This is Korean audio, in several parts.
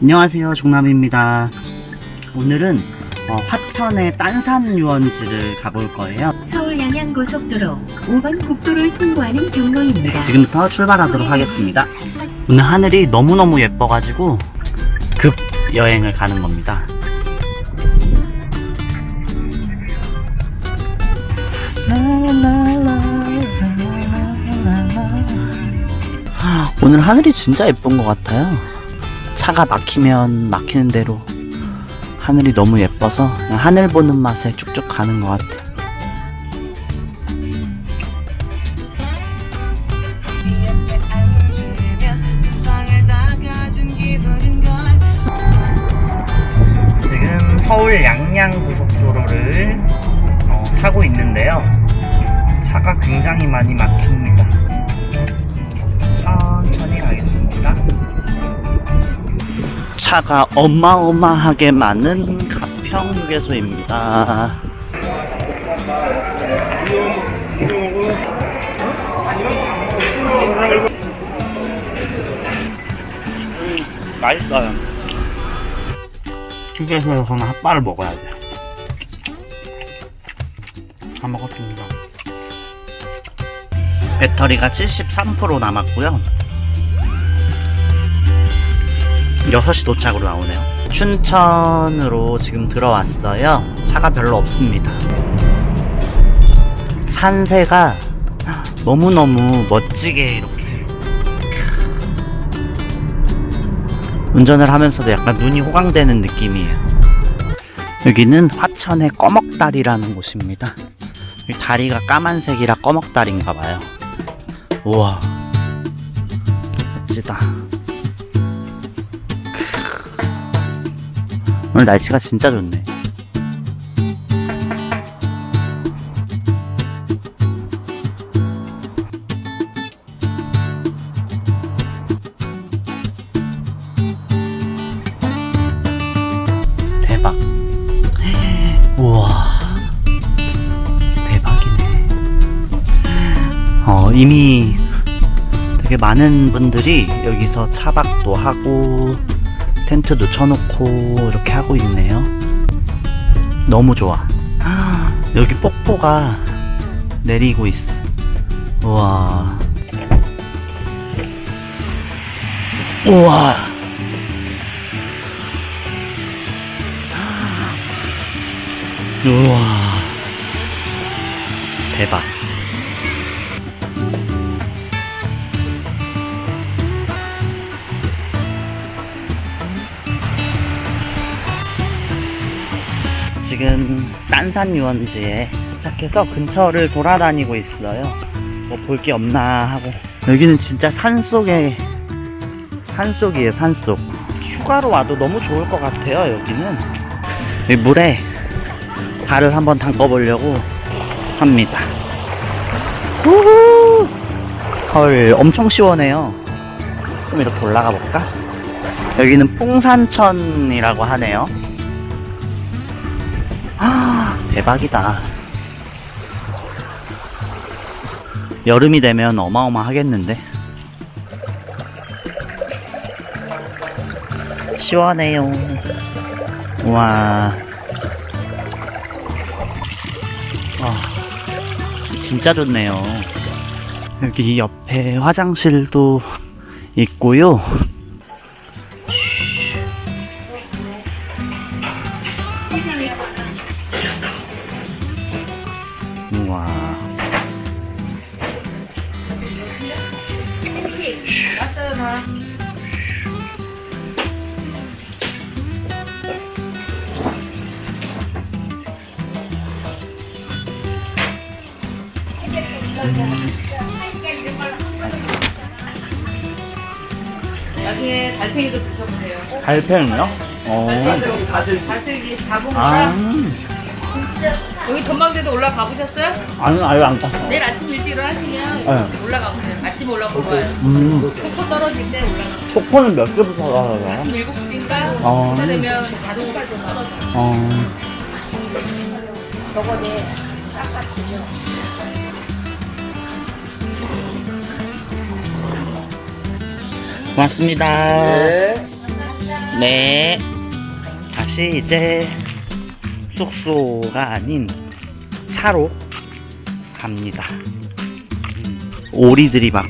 안녕하세요 종남입니다. 오늘은 어, 화천의 딴산 유원지를 가볼 거예요. 서울 양양 고속도로 5번 국도를 통과하는 경로입니다. 지금부터 출발하도록 하겠습니다. 오늘 하늘이 너무너무 예뻐가지고 급 여행을 가는 겁니다. 오늘 하늘이 진짜 예쁜 것 같아요 차가 막히면 막히는 대로 하늘이 너무 예뻐서 하늘 보는 맛에 쭉쭉 가는 것 같아요 지금 서울 양양 고속도로를 어, 타고 있는데요. 차가 굉장히 많이 막힙니다. 차가 어마어마하게 많은 가평 휴게소입니다. 맛있어요. 휴게소에서는 핫바를 먹어야 돼. 다 먹었습니다. 배터리가 73% 남았고요. 6시 도착으로 나오네요. 춘천으로 지금 들어왔어요. 차가 별로 없습니다. 산세가 너무너무 멋지게 이렇게 운전을 하면서도 약간 눈이 호강되는 느낌이에요. 여기는 화천의 꺼먹다리라는 곳입니다. 이 다리가 까만색이라 꺼먹다리인가 봐요. 우와. 멋지다. 오늘 날씨가 진짜 좋네. 대박. 대박이네. 어, 이미 되게 많은 분들이 여기서 차박도 하고, 텐트도 쳐놓고, 이렇게 하고 있네요. 너무 좋아. 여기 폭포가 내리고 있어. 우와. 우와. 우와 대박 지금 딴산 유원지에 도착해서 근처를 돌아다니고 있어요 뭐 볼 게 없나 하고 여기는 진짜 산속에 산속이에요 산속 휴가로 와도 너무 좋을 것 같아요 여기는 이 물에 발을 한번 담궈보려고 합니다. 우후! 헐, 엄청 시원해요. 좀 이렇게 올라가 볼까? 여기는 풍산천이라고 하네요. 아, 대박이다. 여름이 되면 어마어마하겠는데. 시원해요. 우와. 아, 진짜 좋네요. 여기 옆에 화장실도 있고요. 나중에 달팽이도 드셔보세요. 달팽이요? 어. 자세히 잡은 아, 여기 전망대도 올라가 보셨어요? 아니, 아유, 안 갔어. 내일 아침 일찍 일어나시면 네. 올라가 보세요. 아침에 올라볼 거예요. 음, 폭포 떨어질 때 올라가. 폭포는 몇 개부터 가요? 아침 7시인가? 어. 되면 자동으로 좀 떨어져. 어. 고맙습니다. 네. 다시 이제 숙소가 아닌 차로 갑니다. 오리들이 막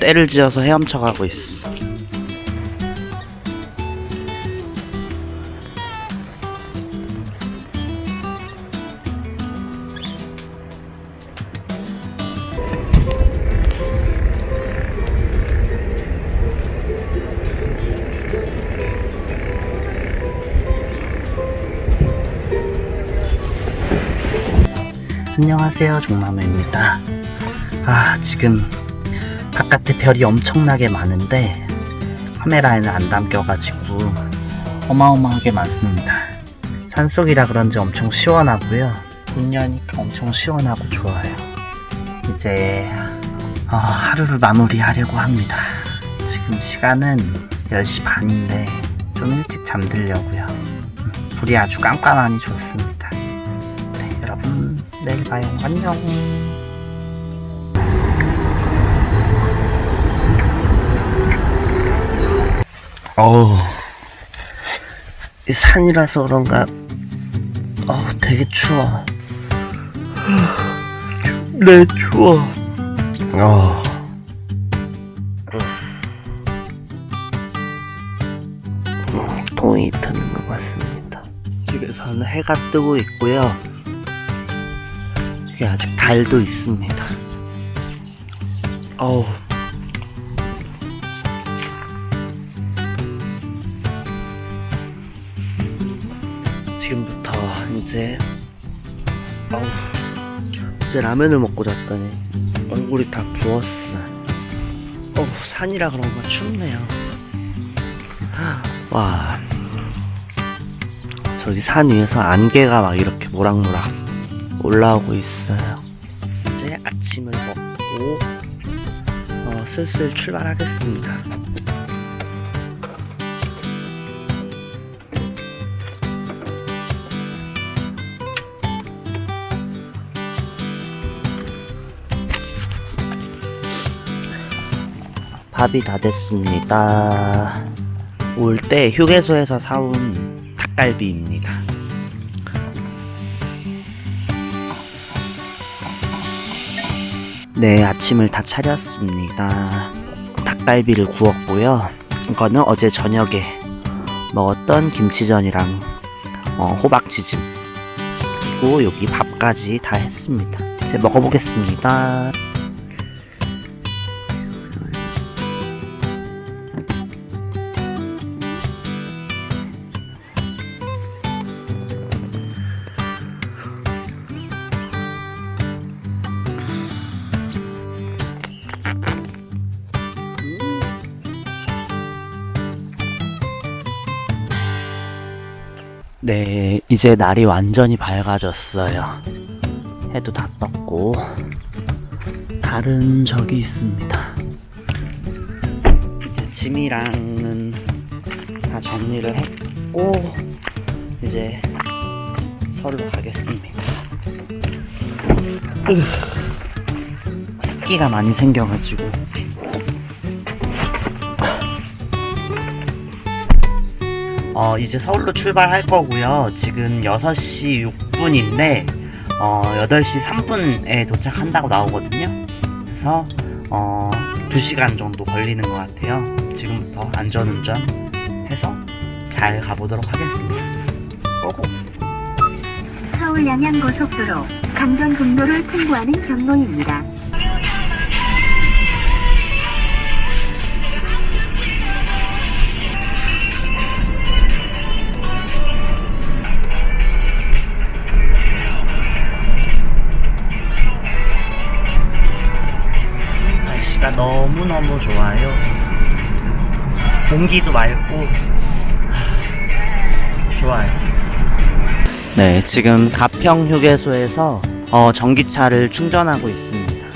때를 지어서 헤엄쳐 가고 있어. 안녕하세요, 종나무입니다. 아, 지금 바깥에 별이 엄청나게 많은데 카메라에는 안 담겨가지고 어마어마하게 많습니다. 산속이라 그런지 엄청 시원하고요. 문 여니까 엄청 시원하고 좋아요. 이제 어, 하루를 마무리하려고 합니다. 지금 시간은 10시 반인데 좀 일찍 잠들려고요. 음, 불이 아주 깜깜하니 좋습니다. 내일 봐요. 안녕. 어우, 이 산이라서 그런가, 어 되게 추워. 네, 추워. 어. 음, 동이 트는 것 같습니다. 집에서는 해가 뜨고 있고요. 이게 아직 달도 있습니다. 어우. 지금부터 이제 어우 이제 라면을 먹고 잤더니 얼굴이 다 부었어. 어우 산이라 그런가 춥네요. 와 저기 산 위에서 안개가 막 이렇게 모락모락 올라오고 있어요. 이제 아침을 먹고 어, 슬슬 출발하겠습니다. 밥이 다 됐습니다. 올 때 휴게소에서 사온 닭갈비입니다. 네, 아침을 다 차렸습니다. 닭갈비를 구웠고요. 이거는 어제 저녁에 먹었던 김치전이랑 어, 호박지짐 그리고 여기 밥까지 다 했습니다. 이제 먹어보겠습니다. 네, 이제 날이 완전히 밝아졌어요. 해도 다 떴고, 달은 저기 있습니다. 이제 짐이랑은 다 정리를 했고, 이제 서울로 가겠습니다. 으, 습기가 많이 생겨가지고, 어, 이제 서울로 출발할 거고요. 지금 6시 6분인데, 어, 8시 3분에 도착한다고 나오거든요. 그래서, 어, 2시간 정도 걸리는 것 같아요. 지금부터 안전운전 해서 잘 가보도록 하겠습니다. 고고! 서울 양양 고속도로 강변북로를 통과하는 경로입니다. 날씨가 너무너무 좋아요. 공기도 맑고, 좋아요. 네, 지금 가평 휴게소에서 어, 전기차를 충전하고 있습니다.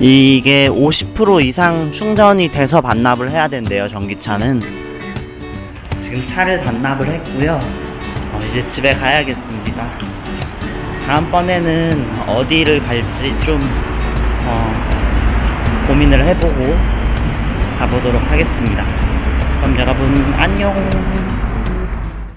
이게 50% 이상 충전이 돼서 반납을 해야 된대요, 전기차는. 지금 차를 반납을 했고요. 어, 이제 집에 가야겠습니다. 다음번에는 어디를 갈지 좀 어, 고민을 해보고 가보도록 하겠습니다. 그럼 여러분 안녕